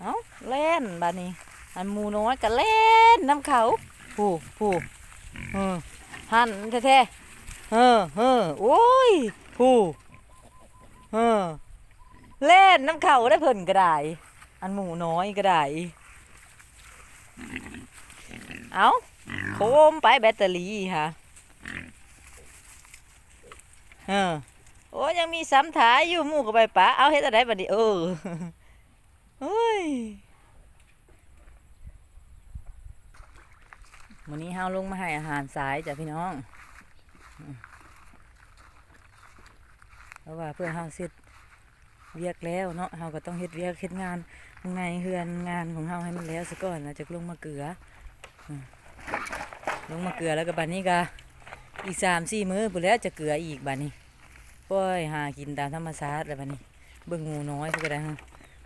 เอาเล่นบานี้ อันหมูน้อยก็เล่นน้ำเขาผู้ผู้เออหันแท้ๆเออเออโอ้ยผู้เออเล่นน้ำเขาได้เพิ่นก็ได้อันหมูน้อยก็ได้เอาโคมไปแบตเตอรี่ค่ะ เออ โอ้ยังมีซ้ำถายอยู่หมู่กับไปปะเอาเฮ็ดอะไรบัดนี้เออ เฮ้ยวันนี้เฮาลงมาให้อาหารสายจ้ะพี่น้องเพราะว่าเพื่อเฮาเสร็จเวียกแล้วเนาะเฮาก็ต้องเฮ็ดเวียกเฮ็ดงานข้างในเฮือนงานของเฮาให้มันแล้วซะก่อนนะจะลงมาเกลือ ลงมาเกลือแล้วก็บัดนี้ก็อีกสามสี่มื้อพุ่นแล้วจะเกลืออีกบัดนี้ปล่อยหากินตามธรรมชาติแล้วบัดนี้เบิ่งหมูน้อยพิ่นก็ได้ฮะ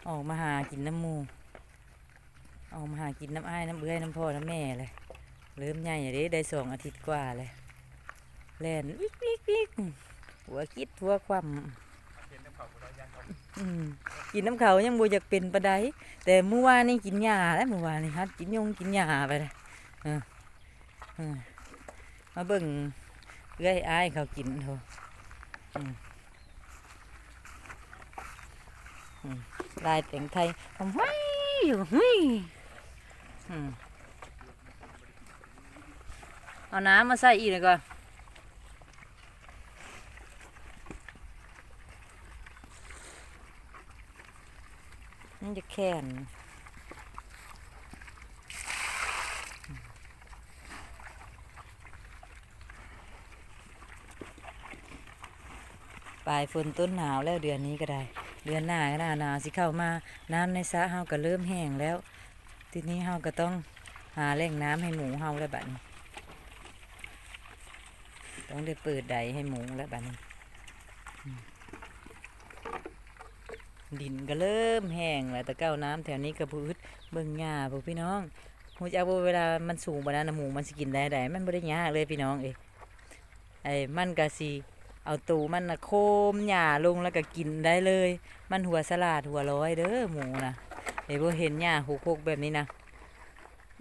ออกมาหากินน้ำมูออกมาหากินน้ำอ้ายน้ำเอื้อยน้ำพ่อน้ำแม่เลยเริ่มใหญ่เด้ได้สองอาทิตย์กว่าเลยแล่นวิกวิกวิกหัวคิดหัวความกินน้ำเขายังบ่อยากเป็นปานใดแต่เมื่อวานนี่กินหญ้าแล้วเมื่อวานนี่ฮัดกินยงกินหญ้าไปเลยมาเบิ่งเอื้อยอ้ายเขากินเถอะ ลายแต่งไทยผมห้อยอยู่ห้ยอืมเอาน้ำมาใส่อีกเลยก่อนมันจะแข็งปลายฝนต้นหนาวแล้วเดือนนี้ก็ได้ เดือนหน้าก็หน้าหนาวสิเข้ามา น้ำในสระเฮาก็เริ่มแห้งแล้ว ทีนี้เฮาก็ต้องหาแหล่งน้ำให้หมูเฮาแล้วบัดนี้ต้องได้เปิดใดให้หมูแล้วบัดนี้ ดินก็เริ่มแห้งแล้วแต่เก้าน้ำแถวนี้ก็พืชเบิ่งหญ้าพวกพี่น้องหูจัว่าเวลามันสูงบานั้นน่ะหมูมันสกินได้ไดมันบ่ได้ยากเลยพี่น้องเอ้ไอ้มันก็สิ เอาตูมันนะโคมหญ้าลงแล้วก็กินได้เลย มันหัวสลาดหัวร้อยเด้อหมูนะไอ้บ่เห็นหญ้าหกๆแบบนี้นะ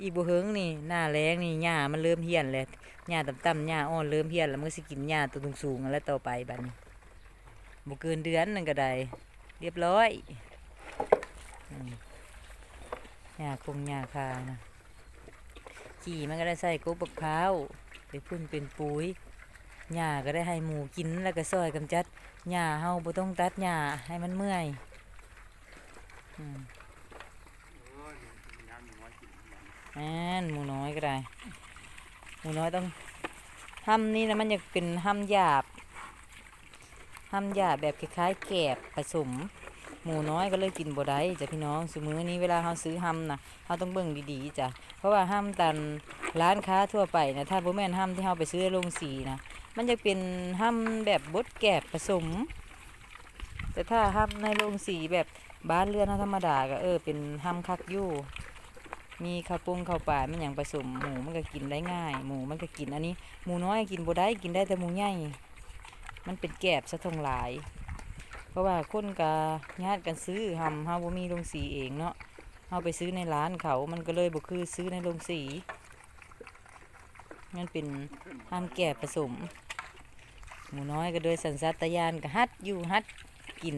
อีบ่เฮิงนี่หน้าแรงนี่หญ้ามันเริ่มเหี่ยนแล้วหญ้าต่ำๆหญ้าอ่อนเริ่มเหี่ยนแล้วมันก็สิกินหญ้าตัวสูงๆแล้วต่อไปบัดนี้บ่เกินเดือนหนึงก็ได้เรียบร้อยหญ้าคงหญ้าคานะขี้มันก็ได้ใส่กุบบักพร้าวไปพุ่นเป็นปุ๋ย หญ้าก็ได้ให้หมูกินแล้วก็ซอยกำจัดหญ้าเฮาบ่ต้องตัดหญ้าให้มันเมื่อยอืมแม่นหมูน้อยก็ได้ หมูน้อยต้องห้ำนี่นะมันอยากเป็นห้ำหยาบห้ำหยาบแบบคล้ายๆแกบผสม หมูน้อยก็เลยกินบ่ได้จ้ะพี่น้องสมือนี้เวลาเฮาซื้อห้ำนะเฮาต้องเบิ่งดีๆจ้ะเพราะว่าห้ำตันร้านค้าทั่วไปนะถ้าบ่แม่นห้ำที่เฮาไปซื้อในโรงสีนะมันจะเป็นห้ำแบบบดแกบผสม แต่ถ้าห้ำในโรงสีแบบบ้านเรือนธรรมดาก็เออเป็นห้ำคักยู่มีข้าวปุ้งข้าวปลามันอย่างผสมหมูมันก็กินได้ง่าย หมูมันก็กินอันนี้ หมูน้อยกินบ่ได้กินได้แต่หมูใหญ่มันเป็นแกบซะทงหลาย เพราะว่าคนกะญาติกันซื้อหำเฮาบ่มีโรงสีเองเนาะเฮาไปซื้อในร้านเขามันก็เลยบ่คือซื้อในโรงสีมันเป็นห้ามแก่ผสม หมูน้อยก็โดยสัญชาตญาณก็ฮัดอยู่ฮัดกิน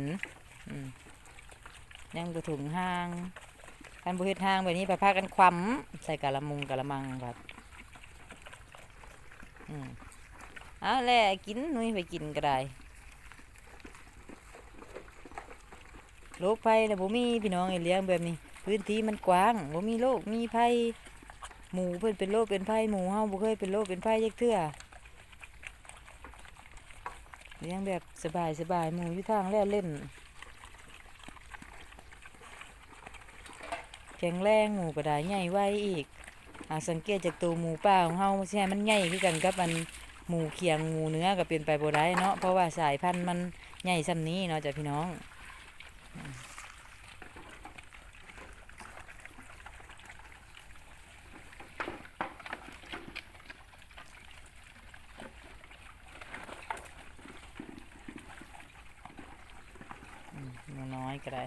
ยังกระถุงห้างการบุเฮ็ดห้างแบบนี้ไปพากันคว่ำใส่กะละมุงกะละมังแบบอืมเอาแหละกินนุ้ยไปกินก็ได้ โรคภัยนะบ่มีพี่น้องไอ้เลี้ยงแบบนี้ พื้นที่มันกว้างบ่มีโรคมีภัยหมูเพิ่นเป็นโรคเป็นไผ่หมูเฮาบ่เคยเป็นโรคเป็นไผ่ยักเทื่อเลี้ยงแบบสบายสบายหมูอยู่ทางแล้วเล่นแข็งแรงหมูก็ได้ใหญ่ไวอีกหากสังเกตจากตัวหมูป่าของเฮาใช่มันใหญ่คือกันกับอันหมูเคียงหมูเนื้อก็เป็นไปบ่ได้เนาะเพราะว่าสายพันธุ์มันใหญ่ส่ำนี้เนาะจ้ะพี่น้อง น้อยก็ได้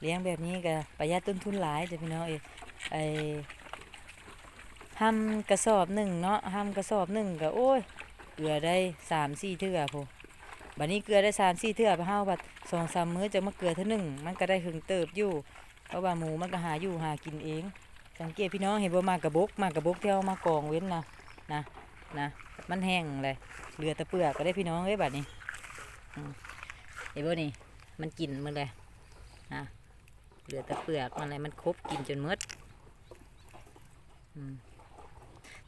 เลี้ยงแบบนี้ก็ประหยัดต้นทุนหลายจ้ะพี่น้องเอ้ไอ้ห้มกระสอบหนึ่งเนาะห้มกระสอบหนึ่งก็โอ้ย ลือได้สามสี่เทื่อพูบัดนี้เกลือได้สามสี่เทื่อไปเฮาบัดสองสามมื้อจะมาเกลือเท่าหนึ่งมันก็ได้หึงเติบอยู่ เพราะว่าหมูมันก็หาอยู่หากินเอง สังเกตพี่น้องเห็นว่ามากระบกมากระบกเที่เอามากองเว้นนะนะนะมันแห้งเลยเหลือแต่เปลือกก็ได้พี่น้องเอ้ยบัดนี้เห็นบ่นี่มันกินมันเลยนะเหลือแต่เปลือกมันอะไรมันครบกินจนมดอืม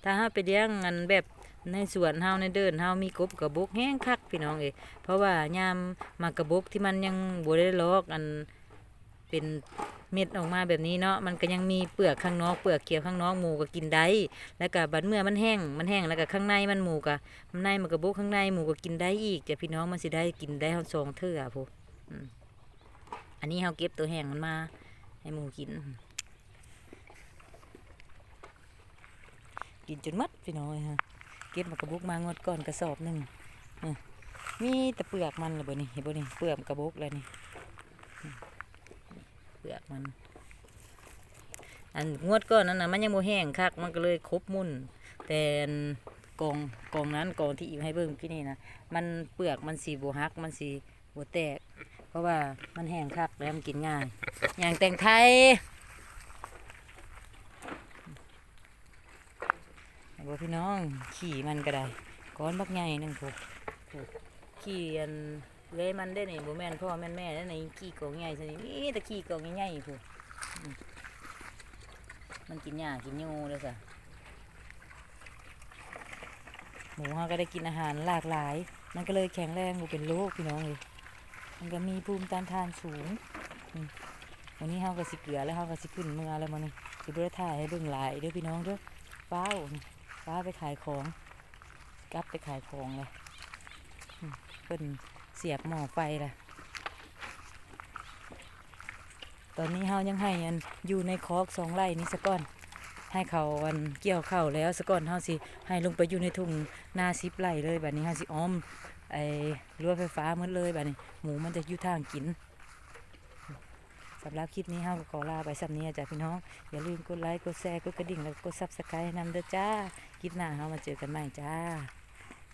ถ้าเฮาไปเลี้ยงงันแบบ ในสวนเฮาในเดินเฮามีกบกระบกแห้งคักพี่น้องเอ้เพราะว่ายามมากระบกที่มันยังบ่ได้ลอกอันเป็นเม็ดออกมาแบบนี้เนาะมันก็ยังมีเปลือกข้างนอกเปลือกเขียวข้างนอกหมูก็กินได้ แล้วก็บัดเมื่อมันแห้งมันแห้งแล้วก็ข้างในมันหมูก็มันในมันกระบกข้างในหมูก็กินได้อีกจะพี่น้องมันสิได้กินได้ทั้งสองเทื่อพูอืมอันนี้เฮาเก็บตัวแห้งมันมาให้หมูกินกินจนหมัดพี่น้องเอ้ยฮะ เก็บมากระบุกมางดก่อนกระสอบหนึ่งมีแต่เปลือกมันเลยบ่นี่เห็นบ่นี่เปลือกกระบุกเลยนี่เปลือกมัน อันงวดก่อนนั้นนะมันยังโมแห้งคักมันก็เลยครบมุ่น แต่กองกองนั้นกองที่อีกให้เบิ่งพี่นี่นะมันเปลือกมันสีบหักมันสีบวแตก เพราะว่ามันแห้งคักแล้วมันกินง่ายอย่างแต่งไทยไอ้ บ่พี่น้อง ขี่มันก็ได้ก้อนบักใหญ่หนึงถูกขี่อันเลยมันได้นี่บ่แม่นพ่อแม่นแม่ได้นี่ขี่กองใหญ่ซะนี่มีแต่ขี่กองใหญ่ๆพู้มันกินหญ้ากินยูเลยจ้ะหมูเขาก็ได้กินอาหารหลากหลาย มันก็เลยแข็งแรงบ่เป็นโรคพี่น้องเลยมันก็มีภูมิต้านทานสูงวันนี้เขาก็สิเกลือแล้วเขาก็สิขึ้นเมื่อแล้วมันนี่สิเบื่อถ่ายให้เบิ่งหลายเด้อพี่น้องเด้อฟ้าว ฟ้าไปขายของกลับไปขายของเลยเพิ่นเสียบหม้อไฟละตอนนี้เฮายังให้อันอยู่ในคอกสองไร่นี้ซะก่อน ให้เขาอันเกี่ยวเข้าแล้วซะก่อนเฮาสิให้ลงไปอยู่ในทุ่งนาสิบไร่เลยแบัดนี้เฮาสิอ้อมไอ้รั้วไฟฟ้าหมดเลยแบัดนี้ หมูมันจะอยู่ทางกิน สำหรับคลิปนี้เฮาก็ขอลาไปสำนี้จ้ะพี่น้อง อย่าลืมกดไลค์ กดแชร์ กดกระดิ่ง แล้วก็กดซับสไครต์นำเด้อจ้า คลิปหน้าเฮามาเจอกันใหม่จ้า